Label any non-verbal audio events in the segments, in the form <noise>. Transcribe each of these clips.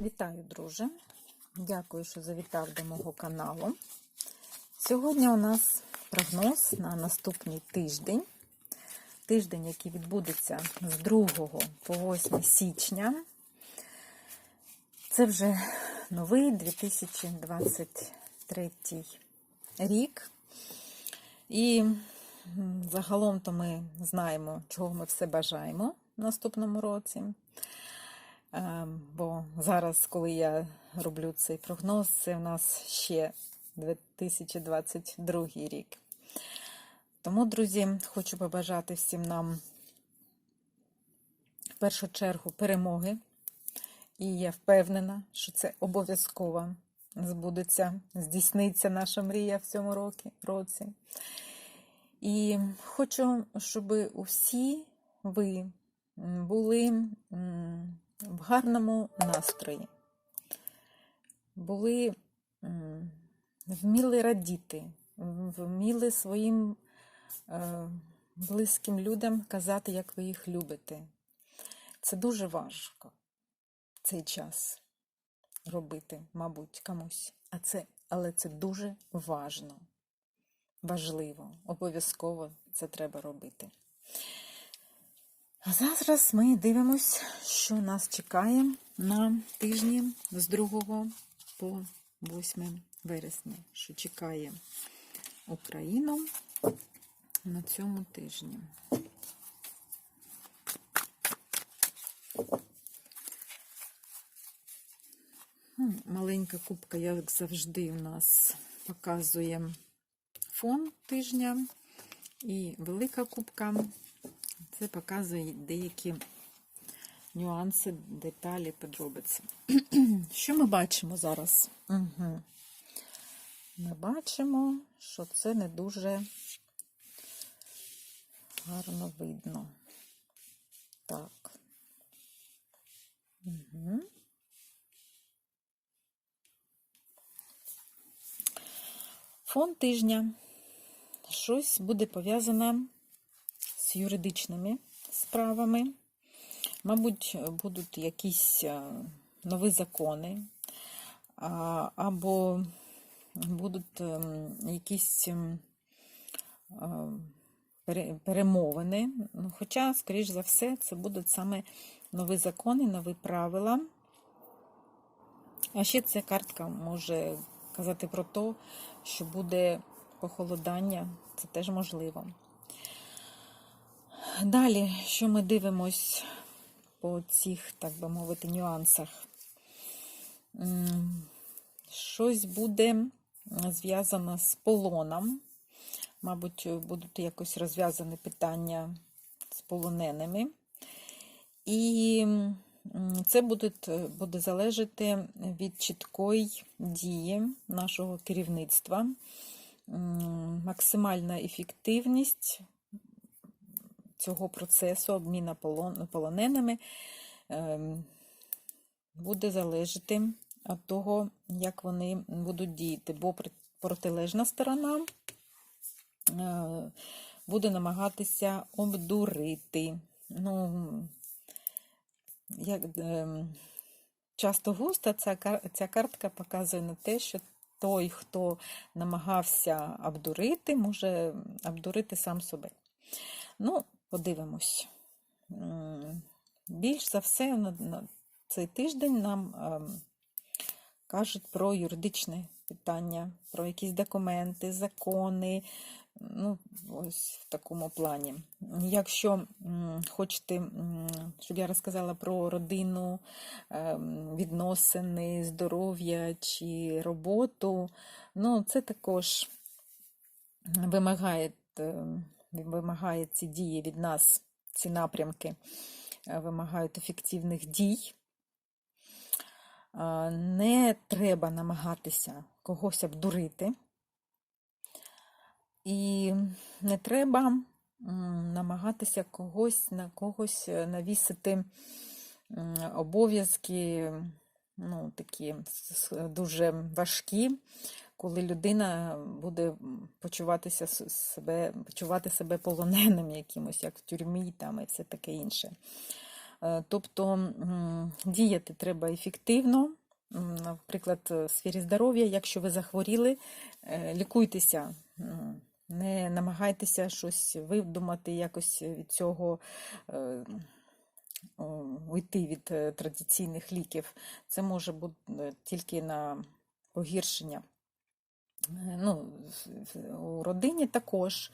Вітаю, друже! Дякую, що завітав до мого каналу. Сьогодні у нас прогноз на наступний тиждень. Тиждень, який відбудеться з 2 по 8 січня. Це вже новий 2023 рік. І загалом то ми знаємо, чого ми все бажаємо в наступному році. Е, Бо зараз, коли я роблю цей прогноз, це в нас ще 2022 рік. Тому, друзі, хочу побажати всім нам в першу чергу перемоги. І я впевнена, що це обов'язково збудеться, здійсниться наша мрія в цьому році. І хочу, щоб усі ви були в гарному настрої, були вміли радіти, вміли своїм е, близьким людям казати, як ви їх любите. Це дуже важко цей час робити, мабуть, комусь. А це, але це дуже важно, важливо, обов'язково це треба робити. А зараз ми дивимось, що нас чекає на тижні з 2 по 8 вересня, що чекає Україну на цьому тижні. Маленька кубка, як завжди, у нас показує фон тижня. І велика кубка це показує деякі нюанси, деталі, подробиці. <clears throat> Що ми бачимо зараз? Угу. Ми бачимо, що це не дуже гарно видно. Так. Угу. Фон тижня. Щось буде пов'язане юридичними справами. Мабуть, будуть якісь е, нові закони, або будуть ем, якісь ем, е, пере- перемовини. Ну, Хоча, скоріш за все, це будуть саме нові закони, нові правила. А ще ця картка може казати про те, що буде похолодання, це теж можливо. Далі, що ми дивимось по цих, так би мовити, нюансах? Щось буде зв'язано з полоном. Мабуть, будуть якось розв'язані питання з полоненими. І це буде, буде залежати від чіткої дії нашого керівництва, максимальна ефективність цього процесу полон- полоненими ем, буде залежати від того, як вони будуть діяти, бо протилежна сторона е, буде намагатися обдурити. Ну, як, ем, часто густо ця, ця картка показує на те, що той, хто намагався обдурити, може обдурити сам себе. Ну, подивимось. Більш за все, на, цей тиждень нам ем, кажуть про юридичне питання, про якісь документи, закони. Ну, ось в такому плані. Якщо хочете, щоб я розказала про родину, ем, відносини, здоров'я чи роботу, ну, це також вимагає, е, вимагає ці дії від нас, ці напрямки е, вимагають ефективних дій. Не треба намагатися когось обдурити. І не треба намагатися когось на когось е, навісити обов'язки, ну, такі дуже важкі, коли людина буде почуватися себе, почувати себе полоненим якимось, як в тюрмі там, і все таке інше. Е, Тобто діяти треба ефективно. Наприклад, в сфері здоров'я, якщо ви захворіли, е, лікуйтеся, не намагайтеся щось видумати, якось від цього е, уйти від традиційних ліків. Це може бути тільки на погіршення. Е, Ну, у родині також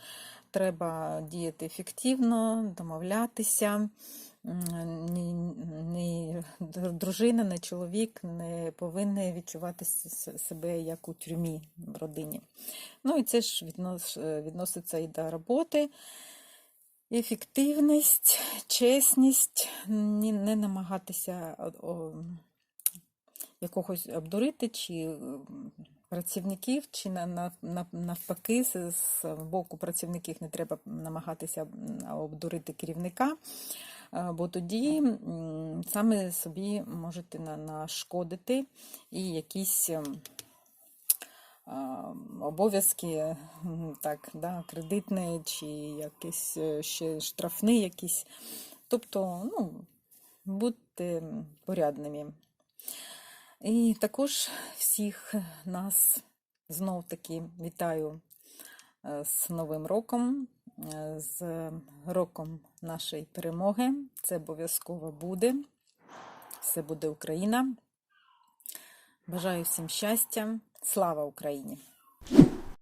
треба діяти ефективно, домовлятися. Ні, ні дружина, ні чоловік не повинні відчувати себе як у тюрмі в родині. Ну і це ж віднос, е, відноситься і до роботи. Ефективність, чесність, ні- не намагатися о- о, якогось обдурити, чи працівників, чи на, на, на- навпаки, з, з боку працівників не треба намагатися обдурити керівника, е, бо тоді саме собі можете нашкодити і якісь. ем, обов'язки, так, да, кредитні чи якісь е, ще штрафні якісь. Тобто, ну, будьте порядними. І також всіх нас знов таки вітаю е, з Новим роком, е, з роком нашої перемоги. Це обов'язково буде. Все буде Україна. Бажаю всім щастя. Слава Україні!